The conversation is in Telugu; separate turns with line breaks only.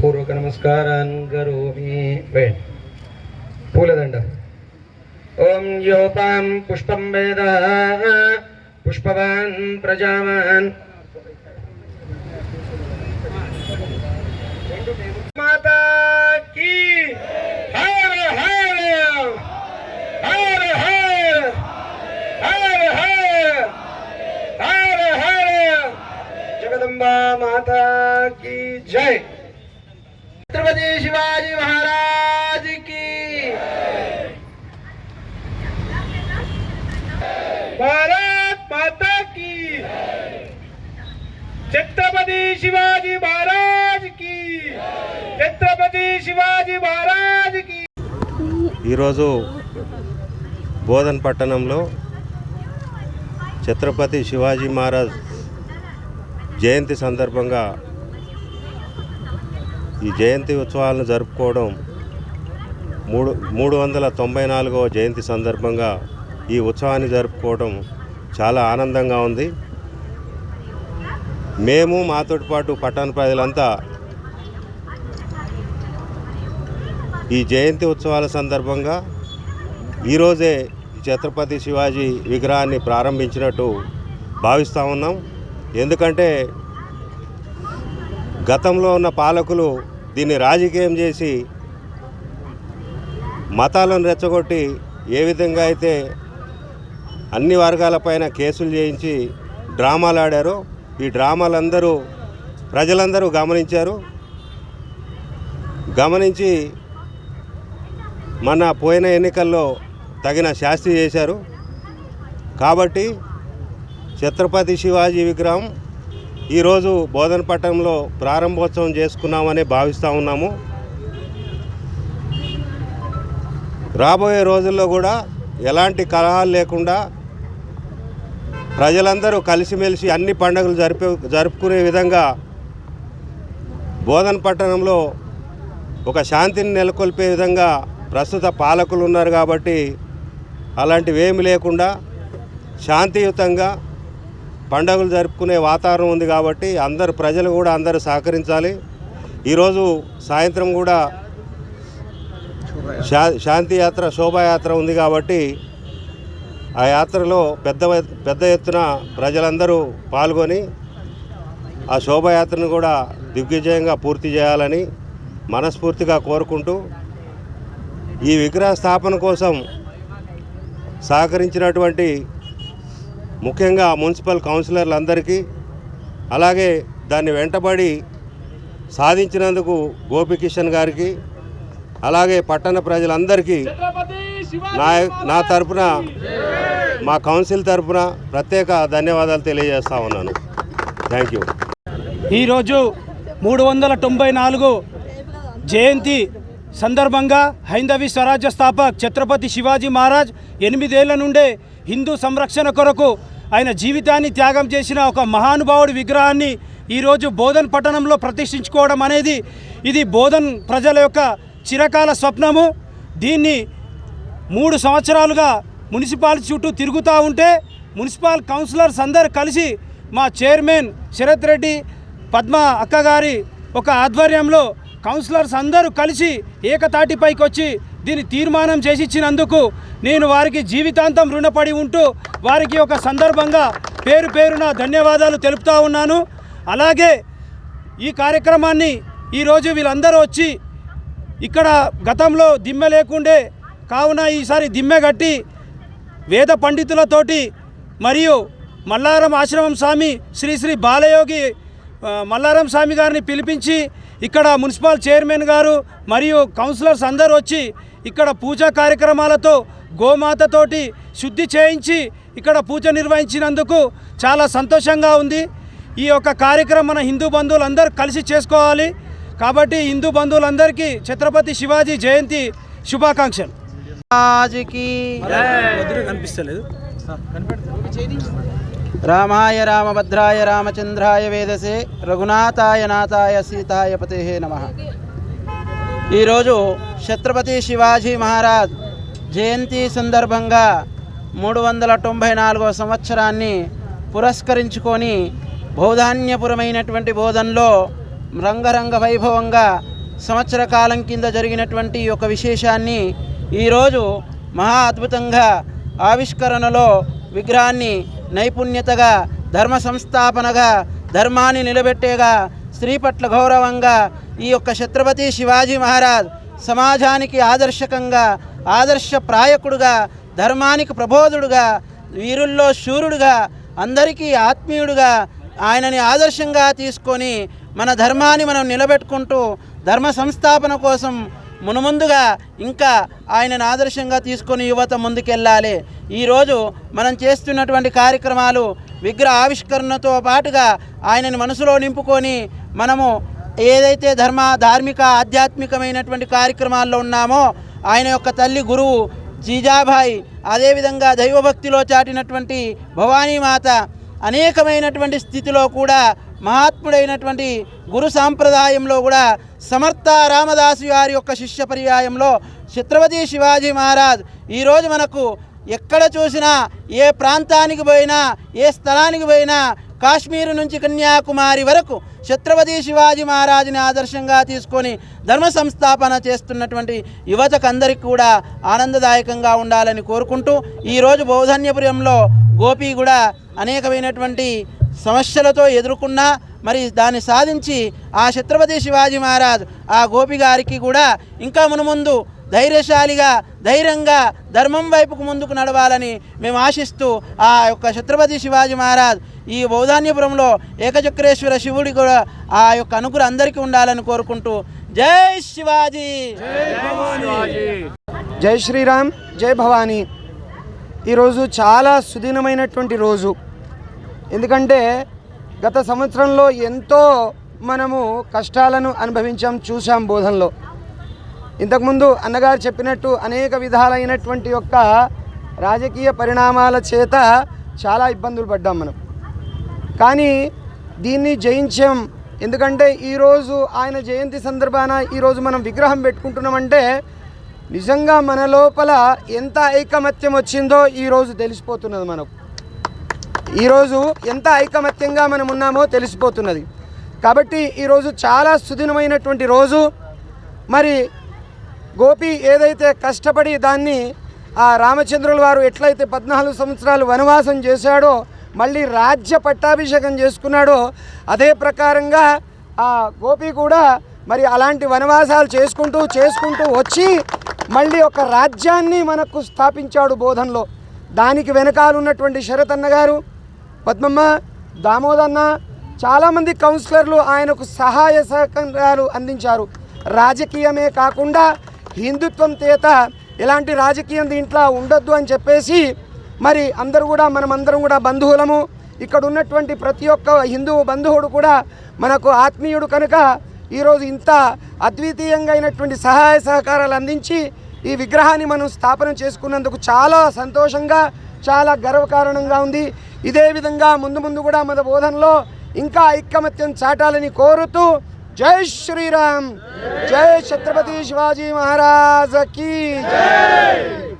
పూర్వక నమస్కారాన్ కరోమి వేణ్ పూలదండ ఓం యోపాం పుష్పం వేద పుష్పవాన్ ప్రజావాన్ జగదంబా మాతా की जय छत्रपति शिवाजी महाराज की भारत माता की छत्रपति शिवाजी महाराज की छत्रपति शिवाजी महाराज की
ఈరోజు బోధన్ పట్టణంలో ఛత్రపతి శివాజీ మహారాజ్ జయంతి సందర్భంగా ఈ జయంతి ఉత్సవాలను జరుపుకోవడం మూడు మూడు వందల తొంభై నాలుగవ జయంతి సందర్భంగా ఈ ఉత్సవాన్ని జరుపుకోవడం చాలా ఆనందంగా ఉంది. మేము మాతోటి పాటు పట్టణ ప్రజలంతా ఈ జయంతి ఉత్సవాల సందర్భంగా ఈరోజే ఛత్రపతి శివాజీ విగ్రహాన్ని ప్రారంభించినట్టు భావిస్తూ ఉన్నాం. ఎందుకంటే గతంలో ఉన్న పాలకులు దీన్ని రాజకీయం చేసి మతాలను రెచ్చగొట్టి ఏ విధంగా అయితే అన్ని వర్గాలపైన కేసులు చేయించి డ్రామాలు ఆడారో ఈ డ్రామాలందరూ ప్రజలందరూ గమనించారు. గమనించి మన పోయిన ఎన్నికల్లో తగిన శాస్తి చేశారు. కాబట్టి ఛత్రపతి శివాజీ విగ్రహం ఈరోజు బోధన పట్టణంలో ప్రారంభోత్సవం చేసుకున్నామని భావిస్తూ ఉన్నాము. రాబోయే రోజుల్లో కూడా ఎలాంటి కలహాలు లేకుండా ప్రజలందరూ కలిసిమెలిసి అన్ని పండుగలు జరిపే జరుపుకునే విధంగా బోధన పట్టణంలో ఒక శాంతిని నెలకొల్పే విధంగా ప్రస్తుత పాలకులు ఉన్నారు కాబట్టి అలాంటివేమి లేకుండా శాంతియుతంగా పండుగలు జరుపుకునే వాతావరణం ఉంది కాబట్టి అందరు ప్రజలు కూడా అందరూ సహకరించాలి. ఈరోజు సాయంత్రం కూడా శా శాంతి యాత్ర శోభాయాత్ర ఉంది కాబట్టి ఆ యాత్రలో పెద్ద పెద్ద ఎత్తున ప్రజలందరూ పాల్గొని ఆ శోభాయాత్రను కూడా దిగ్విజయంగా పూర్తి చేయాలని మనస్ఫూర్తిగా కోరుకుంటూ ఈ విగ్రహ స్థాపన కోసం సహకరించినటువంటి ముఖ్యంగా మున్సిపల్ కౌన్సిలర్లందరికీ అలాగే దాన్ని వెంటబడి సాధించినందుకు గోపికిషన్ గారికి అలాగే పట్టణ ప్రజలందరికీ నా నా తరపున మా కౌన్సిల్ తరపున ప్రత్యేక ధన్యవాదాలు తెలియజేస్తా ఉన్నాను. Thank you.
ఈరోజు మూడు వందల తొంభై నాలుగు జయంతి సందర్భంగా హైందవి స్వరాజ్య స్థాపక్ ఛత్రపతి శివాజీ మహారాజ్ ఎనిమిదేళ్ళ నుండే హిందూ సంరక్షణ కొరకు ఆయన జీవితాన్ని త్యాగం చేసిన ఒక మహానుభావుడి విగ్రహాన్ని ఈరోజు బోధన్ పట్టణంలో ప్రతిష్ఠించుకోవడం అనేది ఇది బోధన్ ప్రజల యొక్క చిరకాల స్వప్నము. దీన్ని మూడు సంవత్సరాలుగా మున్సిపాలిటీ చుట్టూ తిరుగుతూ ఉంటే మున్సిపల్ కౌన్సిలర్స్ అందరు కలిసి మా చైర్మన్ శరత్ రెడ్డి పద్మ అక్కగారి ఒక ఆధ్వర్యంలో కౌన్సిలర్స్ అందరూ కలిసి ఏకతాటిపైకి వచ్చి దీన్ని తీర్మానం చేసి ఇచ్చినందుకు నేను వారికి జీవితాంతం రుణపడి ఉంటూ వారికి ఒక సందర్భంగా పేరు పేరున ధన్యవాదాలు తెలుపుతా ఉన్నాను. అలాగే ఈ కార్యక్రమాన్ని ఈరోజు వీళ్ళందరూ వచ్చి ఇక్కడ గతంలో దిమ్మె లేకుండే కావున ఈసారి దిమ్మె కట్టి వేద పండితులతోటి మరియు మల్లారం ఆశ్రమం స్వామి శ్రీ శ్రీ బాలయోగి మల్లారం స్వామి గారిని పిలిపించి ఇక్కడ మున్సిపల్ చైర్మన్ గారు మరియు కౌన్సిలర్స్ అందరూ వచ్చి ఇక్కడ పూజా కార్యక్రమాలతో గోమాతతోటి శుద్ధి చేయించి ఇక్కడ పూజ నిర్వహించినందుకు చాలా సంతోషంగా ఉంది. ఈ యొక్క కార్యక్రమం మన హిందూ బంధువులందరూ కలిసి చేసుకోవాలి. కాబట్టి హిందూ బంధువులందరికీ ఛత్రపతి శివాజీ జయంతి శుభాకాంక్షలు. కనిపిస్తలేదు.
రామాయ రామభద్రాయ రామచంద్రాయ వేదసే రఘునాథాయ నాథాయ సీతాయ పతే నమ. ఈరోజు ఛత్రపతి శివాజీ మహారాజ్ జయంతి సందర్భంగా మూడు వందల తొంభై నాలుగవ సంవత్సరాన్ని పురస్కరించుకొని బౌధాన్యపురమైనటువంటి బోధనలో రంగరంగ వైభవంగా సంవత్సర కాలం కింద జరిగినటువంటి ఈ యొక్క విశేషాన్ని ఈరోజు మహా అద్భుతంగా ఆవిష్కరణలో విగ్రహాన్ని నైపుణ్యతగా ధర్మ సంస్థాపనగా ధర్మాన్ని నిలబెట్టేగా స్త్రీ పట్ల గౌరవంగా ఈ యొక్క ఛత్రపతి శివాజీ మహారాజ్ సమాజానికి ఆదర్శకంగా ఆదర్శ ప్రాయకుడుగా ధర్మానికి ప్రబోధుడుగా వీరుల్లో శూరుడుగా అందరికీ ఆత్మీయుడుగా ఆయనని ఆదర్శంగా తీసుకొని మన ధర్మాన్ని మనం నిలబెట్టుకుంటూ ధర్మ సంస్థాపన కోసం మునుముందుగా ఇంకా ఆయనను ఆదర్శంగా తీసుకొని యువత ముందుకెళ్ళాలి. ఈరోజు మనం చేస్తున్నటువంటి కార్యక్రమాలు విగ్రహ ఆవిష్కరణతో పాటుగా ఆయనను మనసులో నింపుకొని మనము ఏదైతే ధర్మ ధార్మిక ఆధ్యాత్మికమైనటువంటి కార్యక్రమాల్లో ఉన్నామో ఆయన యొక్క తల్లి గురువు జీజాబాయి అదేవిధంగా దైవభక్తిలో చాటినటువంటి భవానీమాత అనేకమైనటువంటి స్థితిలో కూడా మహాత్ముడైనటువంటి గురు సాంప్రదాయంలో కూడా సమర్థ రామదాసు గారి యొక్క శిష్య పర్యాయంలో ఛత్రపతి శివాజీ మహారాజ్ ఈరోజు మనకు ఎక్కడ చూసినా ఏ ప్రాంతానికి పోయినా ఏ స్థలానికి పోయినా కాశ్మీరు నుంచి కన్యాకుమారి వరకు ఛత్రపతి శివాజీ మహారాజుని ఆదర్శంగా తీసుకొని ధర్మ సంస్థాపన చేస్తున్నటువంటి యువతకు అందరికీ కూడా ఆనందదాయకంగా ఉండాలని కోరుకుంటూ ఈరోజు బౌధన్యపురంలో గోపి కూడా అనేకమైనటువంటి సమస్యలతో ఎదుర్కొన్నా మరి దాన్ని సాధించి ఆ ఛత్రపతి శివాజీ మహారాజ్ ఆ గోపి గారికి కూడా ఇంకా మునుముందు ధైర్యశాలిగా ధైర్యంగా ధర్మం వైపుకు ముందుకు నడవాలని మేము ఆశిస్తూ ఆ యొక్క ఛత్రపతి శివాజీ మహారాజ్ ఈ బౌధాన్యపురంలో ఏకచక్రేశ్వర శివుడి కూడా ఆ యొక్క అనుగ్రహం అందరికీ ఉండాలని కోరుకుంటూ జై శివాజీ!
జై శ్రీరామ్ జై భవానీ. ఈరోజు చాలా సుదీనమైనటువంటి రోజు. ఎందుకంటే గత సంవత్సరంలో ఎంతో మనము కష్టాలను అనుభవించాం చూసాం బోధనలో. ఇంతకుముందు అన్నగారు చెప్పినట్టు అనేక విధాలైనటువంటి యొక్క రాజకీయ పరిణామాల చేత చాలా ఇబ్బందులు పడ్డాం మనం. కానీ దీన్ని జయించాం. ఎందుకంటే ఈరోజు ఆయన జయంతి సందర్భాన ఈరోజు మనం విగ్రహం పెట్టుకుంటున్నామంటే నిజంగా మన లోపల ఎంత ఐకమత్యం వచ్చిందో ఈరోజు తెలిసిపోతున్నది మనకు. ఈరోజు ఎంత ఐకమత్యంగా మనం ఉన్నామో తెలిసిపోతున్నది. కాబట్టి ఈరోజు చాలా సుదినమైనటువంటి రోజు. మరి గోపి ఏదైతే కష్టపడి దాన్ని ఆ రామచంద్రుల వారు ఎట్లయితే పద్నాలుగు సంవత్సరాలు వనవాసం చేశాడో మళ్ళీ రాజ్య పట్టాభిషేకం చేసుకున్నాడో అదే ప్రకారంగా ఆ గోపి కూడా మరి అలాంటి వనవాసాలు చేసుకుంటూ చేసుకుంటూ వచ్చి మళ్ళీ ఒక రాజ్యాన్ని మనకు స్థాపించాడు బోధనలో. దానికి వెనకాల ఉన్నటువంటి శరత్ అన్న గారు పద్మమ్మ దామోదన్న చాలామంది కౌన్సిలర్లు ఆయనకు సహాయ సహకారాలు అందించారు. రాజకీయమే కాకుండా హిందుత్వం చేత ఎలాంటి రాజకీయం దీంట్లో ఉండొద్దు అని చెప్పేసి మరి అందరూ కూడా మనమందరం కూడా బంధువులము. ఇక్కడ ఉన్నటువంటి ప్రతి ఒక్క హిందూ బంధువుడు కూడా మనకు ఆత్మీయుడు కనుక ఈరోజు ఇంత అద్వితీయంగా అయినటువంటి సహాయ సహకారాలు అందించి ఈ విగ్రహాన్ని మనం స్థాపన చేసుకున్నందుకు చాలా సంతోషంగా చాలా గర్వకారణంగా ఉంది. ఇదే విధంగా ముందు ముందు కూడా మన బోధనలో ఇంకా ఐకమత్యం చాటాలని కోరుతూ జై శ్రీరామ్. జై ఛత్రపతి శివాజీ మహారాజ్ కీ జై.